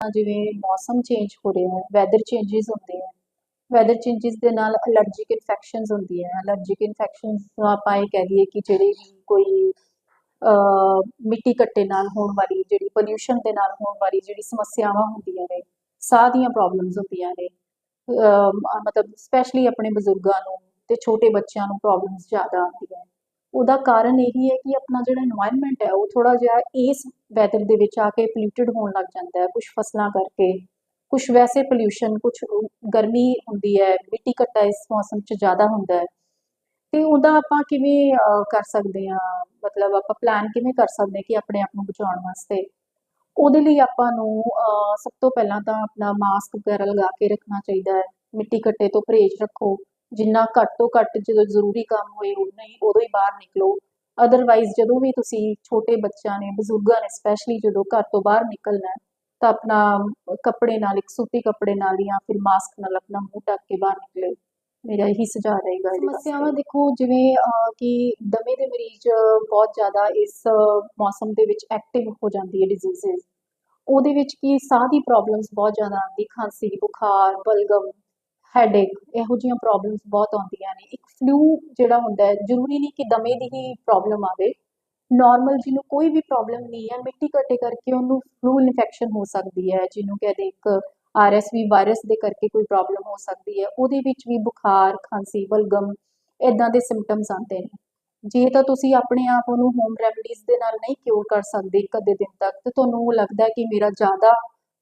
ਜਿਵੇਂ ਮੌਸਮ ਚੇਂਜ ਹੋ ਰਿਹਾ ਹੈ ਵੈਦਰ ਚੇਂਜਸ ਹੁੰਦੇ ਆ। ਵੈਦਰ ਚੇਂਜਸ ਦੇ ਨਾਲ ਅਲਰਜੀਕ ਇਨਫੈਕਸ਼ਨਸ ਹੁੰਦੀਆਂ ਅਲਰਜੀਕ ਇਨਫੈਕਸ਼ਨਸ ਆਪਾਂ ਇਹ ਕਹਿ ਦਈਏ ਕਿ ਜਿਹੜੇ ਵੀ ਕੋਈ ਮਿੱਟੀ ਕੱਟੇ ਨਾਲ ਹੋਣ ਵਾਲੀ, ਜਿਹੜੀ ਪੋਲਿਊਸ਼ਨ ਦੇ ਨਾਲ ਹੋਣ ਵਾਲੀ ਜਿਹੜੀ ਸਮੱਸਿਆਵਾਂ ਹੁੰਦੀਆਂ ਨੇ, ਸਾਹ ਦੀਆਂ ਪ੍ਰੋਬਲਮਸ ਹੁੰਦੀਆਂ ਨੇ ਮਤਲਬ ਸਪੈਸ਼ਲੀ ਆਪਣੇ ਬਜ਼ੁਰਗਾਂ ਨੂੰ ਤੇ ਛੋਟੇ ਬੱਚਿਆਂ ਨੂੰ ਪ੍ਰੋਬਲਮਸ ਜ਼ਿਆਦਾ ਆਉਂਦੀਆਂ ਉਹਦਾ ਕਾਰਨ ਇਹ ਹੀ ਹੈ ਕਿ ਆਪਣਾ ਜਿਹੜਾ এনवायरमेंट ਹੈ, ਉਹ ਥੋੜਾ ਜਿਹਾ ਇਸ ਵੈਦਰ ਦੇ ਵਿੱਚ ਆ ਕੇ ਪੋਲੂਟਡ ਹੋਣ ਲੱਗ ਜਾਂਦਾ ਹੈ। ਕੁਝ ਫਸਲਾਂ ਕਰਕੇ ਕੁਝ ਵੈਸੇ ਪੋਲੂਸ਼ਨ ਕੁਝ ਗਰਮੀ ਹੁੰਦੀ ਹੈ, ਮਿੱਟੀ ਘਟਾ ਇਸ ਮੌਸਮ 'ਚ ਜ਼ਿਆਦਾ ਹੁੰਦਾ ਹੈ। ਤੇ ਉਹਦਾ ਆਪਾਂ ਕਿਵੇਂ ਕਰ ਸਕਦੇ ਆ ਮਤਲਬ ਆਪਾਂ ਪਲਾਨ ਕਿਵੇਂ ਕਰ ਸਕਦੇ ਕਿ ਆਪਣੇ ਆਪ ਨੂੰ ਬਚਾਉਣ ਵਾਸਤੇ? ਉਹਦੇ ਲਈ ਆਪਾਂ ਨੂੰ ਸਭ ਤੋਂ ਪਹਿਲਾਂ ਤਾਂ ਆਪਣਾ ਮਾਸਕ ਵਗੈਰਾ ਲਗਾ ਕੇ ਰੱਖਣਾ ਚਾਹੀਦਾ ਹੈ। ਮਿੱਟੀ ਘੱਟੇ ਤੋਂ ਪਰਹੇਜ਼ ਰੱਖੋ। ਜਿੰਨਾ ਘੱਟ ਤੋਂ ਘੱਟ ਜਦੋਂ ਜ਼ਰੂਰੀ ਕੰਮ ਹੋਏ ਉਨਾ ਹੀ ਉਦੋਂ ਹੀ ਬਾਹਰ ਨਿਕਲੋ। ਅਦਰਵਾਈਜ਼ ਜਦੋਂ ਵੀ ਤੁਸੀਂ ਛੋਟੇ ਬੱਚਿਆਂ ਨੇ, ਬਜ਼ੁਰਗਾਂ ਨੇ ਸਪੈਸ਼ਲੀ ਜਦੋਂ ਘਰ ਤੋਂ ਬਾਹਰ ਨਿਕਲਣਾ ਤਾਂ ਆਪਣਾ ਕੱਪੜੇ ਨਾਲ, ਇੱਕ ਸੂਤੀ ਕੱਪੜੇ ਨਾਲ ਜਾਂ ਫਿਰ ਮਾਸਕ ਨਾਲ ਆਪਣਾ ਮੂੰਹ ਢੱਕ ਕੇ ਬਾਹਰ ਨਿਕਲੇ। ਮੇਰਾ ਇਹੀ ਸੁਝਾਅ ਰਹੇਗਾ ਸਮੱਸਿਆਵਾਂ ਦੇਖੋ, ਜਿਵੇਂ ਕਿ ਦਮੇ ਦੇ ਮਰੀਜ਼ ਬਹੁਤ ਜ਼ਿਆਦਾ ਇਸ ਮੌਸਮ ਦੇ ਵਿੱਚ ਐਕਟਿਵ ਹੋ ਜਾਂਦੀ ਹੈ ਡਿਜ਼ੀਜ਼ਸ ਉਹਦੇ ਵਿੱਚ ਕੀ ਸਾਹ ਦੀ ਪ੍ਰੋਬਲਮਸ ਬਹੁਤ ਜ਼ਿਆਦਾ ਆਉਂਦੀ, ਖਾਂਸੀ, ਬੁਖਾਰ, ਬਲਗਮ। ਹੈਡੇਕ ਇਹੋ ਜਿਹੀਆਂ ਪ੍ਰੋਬਲਮਸ ਬਹੁਤ ਆਉਂਦੀਆਂ ਨੇ। ਇੱਕ ਫਲੂ ਜਿਹੜਾ ਹੁੰਦਾ ਹੈ, ਜ਼ਰੂਰੀ ਨਹੀਂ ਕਿ ਦਮੇ ਦੀ ਹੀ ਪ੍ਰੋਬਲਮ ਆਵੇ। ਨਾਰਮਲ ਜਿਹਨੂੰ ਕੋਈ ਵੀ ਪ੍ਰੋਬਲਮ ਨਹੀਂ ਹੈ, ਮਿੱਟੀ ਘੱਟੇ ਕਰਕੇ ਉਹਨੂੰ ਫਲੂ ਇਨਫੈਕਸ਼ਨ ਹੋ ਸਕਦੀ ਹੈ, ਜਿਹਨੂੰ ਕਹਿੰਦੇ ਇੱਕ ਆਰਐਸਵੀ ਵਾਇਰਸ ਦੇ ਕਰਕੇ ਕੋਈ ਪ੍ਰੋਬਲਮ ਹੋ ਸਕਦੀ ਹੈ। ਉਹਦੇ ਵਿੱਚ ਵੀ ਬੁਖਾਰ, ਖਾਂਸੀ ਬਲਗਮ ਇਦਾਂ ਦੇ ਸਿੰਪਟਮਸ ਆਉਂਦੇ ਨੇ। ਜੇ ਤਾਂ ਤੁਸੀਂ ਆਪਣੇ ਆਪ ਉਹਨੂੰ ਹੋਮ ਰੈਮਡੀਜ਼ ਦੇ ਨਾਲ ਨਹੀਂ ਕਿਉਰ ਕਰ ਸਕਦੇ ਇੱਕ ਅੱਧੇ ਦਿਨ ਤੱਕ, ਤੇ ਤੁਹਾਨੂੰ ਲੱਗਦਾ ਕਿ ਮੇਰਾ ਜ਼ਿਆਦਾ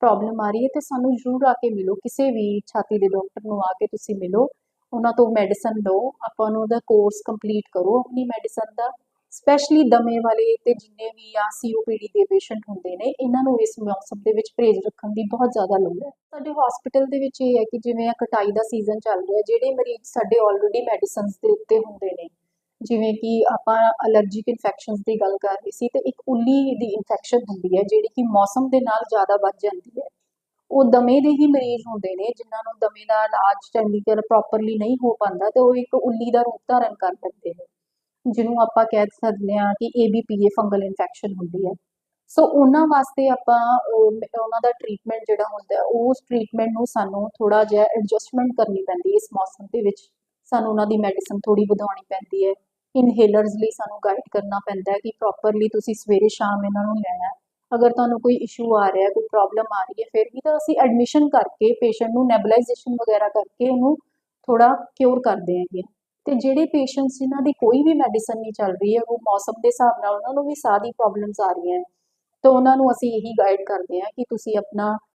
ਪ੍ਰੋਬਲਮ ਆ ਰਹੀ ਹੈ ਤੇ ਸਾਨੂੰ ਜ਼ਰੂਰ ਆ ਕੇ ਮਿਲੋ। ਕਿਸੇ ਵੀ ਛਾਤੀ ਦੇ ਡਾਕਟਰ ਨੂੰ ਆ ਕੇ ਤੁਸੀਂ ਮਿਲੋ। ਉਹਨਾਂ ਤੋਂ ਮੈਡੀਸਨ ਲਓ। ਆਪਾਂ ਨੂੰ ਉਹਦਾ ਕੋਰਸ ਕੰਪਲੀਟ ਕਰੋ ਆਪਣੀ ਮੈਡੀਸਨ ਦਾ। ਸਪੈਸ਼ਲੀ ਦਮੇ ਵਾਲੇ ਤੇ ਜਿੰਨੇ ਵੀ ਆ ਸੀਓਪੀਡੀ ਦੇ ਪੇਸ਼ੈਂਟ ਹੁੰਦੇ ਨੇ, ਇਹਨਾਂ ਨੂੰ ਇਸ ਮੌਸਮ ਦੇ ਵਿੱਚ ਪਰਹੇਜ਼ ਰੱਖਣ ਦੀ ਬਹੁਤ ਜ਼ਿਆਦਾ ਲੋੜ ਹੈ। ਸਾਡੇ ਹਸਪੀਟਲ ਦੇ ਵਿੱਚ ਇਹ ਹੈ ਕਿ ਜਿਵੇਂ ਆ ਕਟਾਈ ਦਾ ਸੀਜ਼ਨ ਚੱਲ ਰਿਹਾ, ਜਿਹੜੇ ਮਰੀਜ਼ ਸਾਡੇ ਆਲਰੇਡੀ ਮੈਡੀਸਨਸ ਦੇ ਉੱਤੇ ਹੁੰਦੇ ਨੇ ਜਿਵੇਂ ਕਿ ਆਪਾਂ ਅਲਰਜੀਕ ਇਨਫੈਕਸ਼ਨਸ ਦੀ ਗੱਲ ਕਰ ਰਹੀ ਸੀ ਤੇ ਇੱਕ ਉੱਲੀ ਦੀ ਇਨਫੈਕਸ਼ਨ ਹੁੰਦੀ ਹੈ ਜਿਹੜੀ ਕਿ ਮੌਸਮ ਦੇ ਨਾਲ ਜ਼ਿਆਦਾ ਵੱਧ ਜਾਂਦੀ ਹੈ। ਉਹ ਦਮੇ ਦੇ ਹੀ ਮਰੀਜ਼ ਹੁੰਦੇ ਨੇ ਜਿਨ੍ਹਾਂ ਨੂੰ ਦਮੇ ਦਾ ਇਲਾਜ ਚੰਗੀ ਤਰ੍ਹਾਂ ਪ੍ਰੋਪਰਲੀ ਨਹੀਂ ਹੋ ਪਾਉਂਦਾ ਤੇ ਉਹ ਇੱਕ ਉੱਲੀ ਦਾ ਰੂਪ ਧਾਰਨ ਕਰ ਲੈਂਦੇ ਨੇ ਜਿਹਨੂੰ ਆਪਾਂ ਕਹਿ ਸਕਦੇ ਹਾਂ ਕਿ ABPA ਫੰਗਲ ਇਨਫੈਕਸ਼ਨ ਹੁੰਦੀ ਹੈ। ਸੋ ਉਹਨਾਂ ਵਾਸਤੇ ਆਪਾਂ ਉਹਨਾਂ ਦਾ ਟ੍ਰੀਟਮੈਂਟ ਜਿਹੜਾ ਹੁੰਦਾ ਹੈ, ਉਸ ਟ੍ਰੀਟਮੈਂਟ ਨੂੰ ਸਾਨੂੰ ਥੋੜਾ ਜਿਹਾ ਐਡਜਸਟਮੈਂਟ ਕਰਨੀ ਪੈਂਦੀ ਹੈ ਇਸ ਮੌਸਮ ਦੇ ਵਿੱਚ। ਸਾਨੂੰ ਉਹਨਾਂ ਦੀ ਮੈਡੀਸਨ ਥੋੜੀ ਵਧਾਉਣੀ ਪੈਂਦੀ ਹੈ। ਇਨਹੇਲਰਸ ਲਈ ਸਾਨੂੰ ਗਾਈਡ ਕਰਨਾ ਪੈਂਦਾ ਹੈ ਕਿ ਪ੍ਰੋਪਰਲੀ ਤੁਸੀਂ ਸਵੇਰੇ ਸ਼ਾਮ ਇਹਨਾਂ ਨੂੰ ਲੈਣਾ ਹੈ। ਅਗਰ ਤੁਹਾਨੂੰ ਕੋਈ ਇਸ਼ੂ ਆ ਰਿਹਾ ਕੋਈ ਪ੍ਰੋਬਲਮ ਆ ਰਹੀ ਹੈ, ਫਿਰ ਵੀ ਤਾਂ ਅਸੀਂ ਐਡਮਿਸ਼ਨ ਕਰਕੇ ਪੇਸ਼ੈਂਟ ਨੂੰ ਨੈਬਲਾਈਜੇਸ਼ਨ ਵਗੈਰਾ ਕਰਕੇ ਉਹਨੂੰ ਥੋੜਾ ਕਿਉਰ ਕਰਦੇ ਹੈਗੇ ਤੇ ਜਿਹੜੇ ਪੇਸ਼ੈਂਟਸ ਜਿਨ੍ਹਾਂ ਦੀ ਕੋਈ ਵੀ ਮੈਡੀਸਨ ਨਹੀਂ ਚੱਲ ਰਹੀ ਹੈ, ਉਹ ਮੌਸਮ ਦੇ ਹਿਸਾਬ ਨਾਲ ਉਹਨਾਂ ਨੂੰ ਵੀ ਸਾਹ ਦੀ ਪ੍ਰੋਬਲਮਸ ਆ ਰਹੀਆਂ ਹੈ। ਤਾਂ ਉਹਨਾਂ ਨੂੰ ਅਸੀਂ ਇਹੀ ਗਾਈਡ ਕਰਦੇ ਹਾਂ ਕਿ ਤੁਸੀਂ ਆਪਣਾ